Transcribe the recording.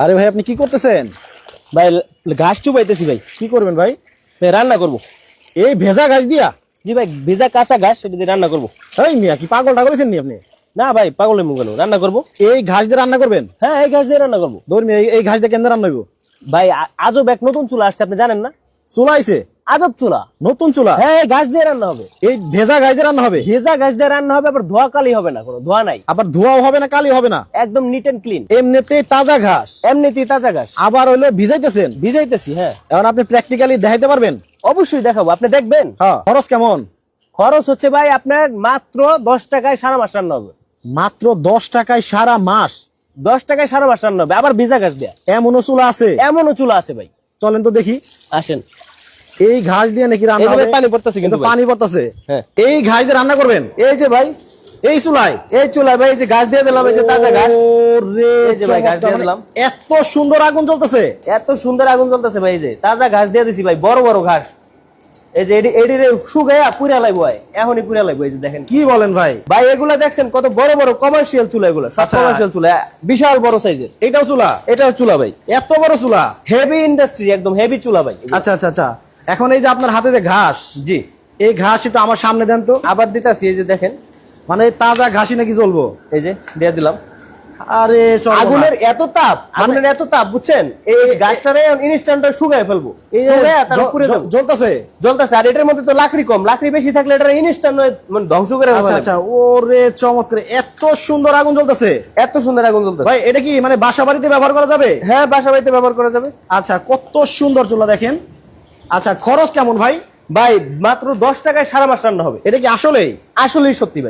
আরে ভাই আপনি কি করতেছেন? ভাই ঘাস চুপাইতেছি ভাই। কি করবেন ভাই? ভাই রান্না করব। এই ভেজা ঘাস দিয়া? জি ভাই ভেজা কাঁচা ঘাস সেটা দিয়ে রান্না করব। এই মিয়া কি পাগলটা করেছেন নি আপনি? না ভাই পাগলের মুখ গেল রান্না করব। এই ঘাস দিয়ে রান্না করবেন? হ্যাঁ এই ঘাস দিয়ে রান্না করব। ধর্মী এই- এই ঘাস দিয়ে কেন রান্না করব ভাই আজও আজব এক নতুন চুলা আসছে আপনি জানেন না? চুলা আইছে? আজব চুলা। নতুন চুলা? হ্যাঁ ঘাস দিয়ে রান্না হবে। এই ভেজা ঘাস দিয়ে রান্না হবে? ভেজা ঘাস দিয়ে রান্না হবে আবার ধোয়া কালি হবে না কোনো ধোয়া নাই। আবার ধোয়াও হবে না কালি হবে না? একদম নিট এন্ড ক্লিন এমনিতে তাজা ঘাস। এমনিতেই তাজা ঘাস। আবার হইল ভিজাইতেছেন? ভিজাইতেছি হ্যাঁ। এখন আপনি প্র্যাকটিক্যালি দেখাইতে পারবেন? অবশ্যই দেখাবো আপনি দেখবেন? হ্যাঁ খরচ কেমন? খরচ হচ্ছে ভাই আপনার মাত্র দশ টাকায় সারা মাস রান্না হবে। মাত্র দশ টাকায় সারা মাস? দশ টাকায় সারা মাস রান্না হবে আবার ভিজা ঘাস দেয়া। এমনও চুলা আছে? এমনও চুলা আছে ভাই। চলেন তো দেখি। আসেন। এই ঘাস দিয়ে নাকি রান্না হবে? পানি পড়তেছে কিন্তু পানি পড়তেছে। হ্যাঁ। এই ঘাস দিয়ে রান্না করবেন? এই যে ভাই। এই চুলায়? এই চুলা ভাই এই যে ঘাস দিয়ে দিলাম এই যে তাজা ঘাস। ওরে যে ভাই ঘাস দিয়ে দিলাম। এত সুন্দর আগুন জ্বলতেছে। এত সুন্দর আগুন জ্বলতেছে ভাই এই যে তাজা ঘাস দিয়ে দিছি ভাই বড় বড় ঘাস। এই যে এডি এডি রে পুরা লাগবো এখনই পুরা লাগবো এই যে দেখেন। কি বলেন ভাই? ভাই এগুলা দেখছেন কত বড় বড় কমার্শিয়াল চুলা এগুলো সব আচ্ছা। কমার্শিয়াল চুলা বিশাল বড় সাইজের এটাও চুলা? এটাও চুলা ভাই। এত বড় চুলা? হেভি ইন্ডাস্ট্রি একদম হেভি চুলা ভাই আচ্ছা আচ্ছা আচ্ছা। এখন এই যে আপনার হাতে যে ঘাস জি। এই ঘাস একটু আমার সামনে দেন তো। আবার দিতাছি এই যে দেখেন। মানে তাজা ঘাসই নাকি জ্বলবো? এই যে দিয়ে দিলাম। আরে আগুনের এত তাপ আগুনের এত তাপ বুঝছেন? এই গাছটারে ইনস্ট্যান্ট শুকায় ফেলব। এই। জ্বলতেছে? জ্বলতেছে আর এটার মধ্যে তো লাকড়ি কম। লাকড়ি বেশি থাকলে এটা ইনস্ট্যান্ট মানে ধ্বংস করে আচ্ছা আচ্ছা ওরে চমৎকার এত সুন্দর আগুন জ্বলতেছে। এত সুন্দর আগুন জ্বলতেছে। ভাই এটা কি মানে বাসা বাড়িতে ব্যবহার করা যাবে? হ্যাঁ বাসা বাড়িতে ব্যবহার করা যাবে। আচ্ছা কত সুন্দর চুলা দেখেন। আচ্ছা খরচ কেমন ভাই? ভাই মাত্র দশ টাকায় সারা মাস রান্না হবে। এটা কি আসলেই? আসলেই সত্যি ভাই।